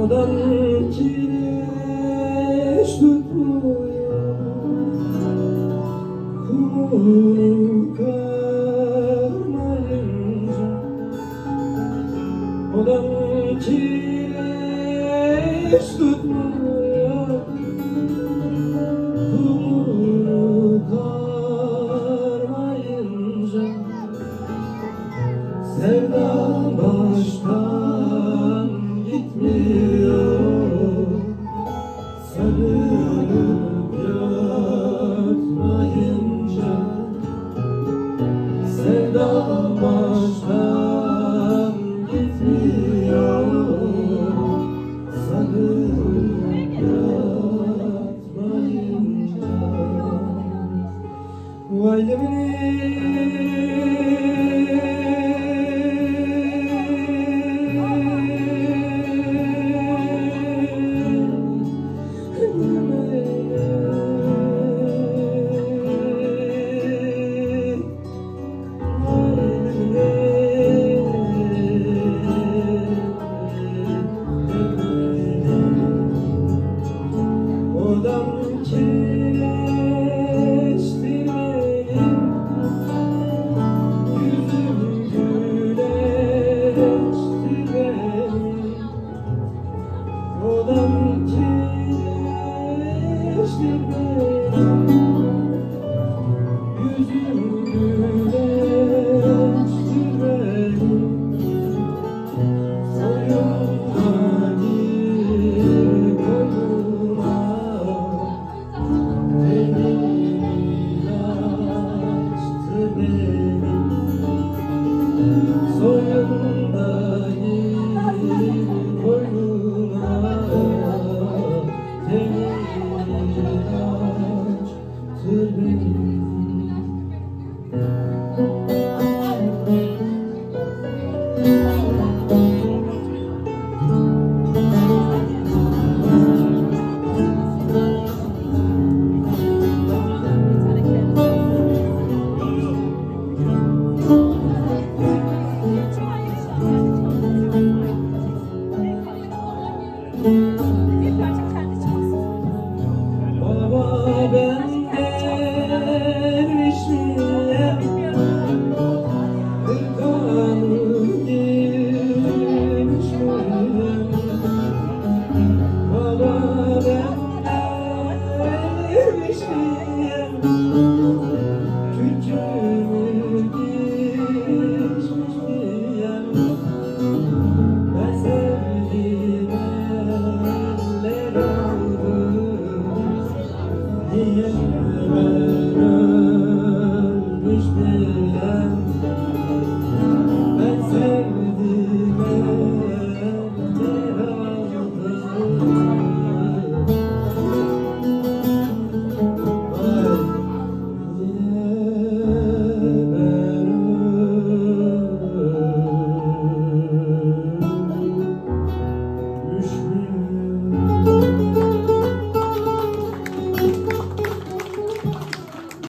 Odan içine sütmüyor Kumun Odan içine sütmüyor Bu ailemin O da mente este. Amen.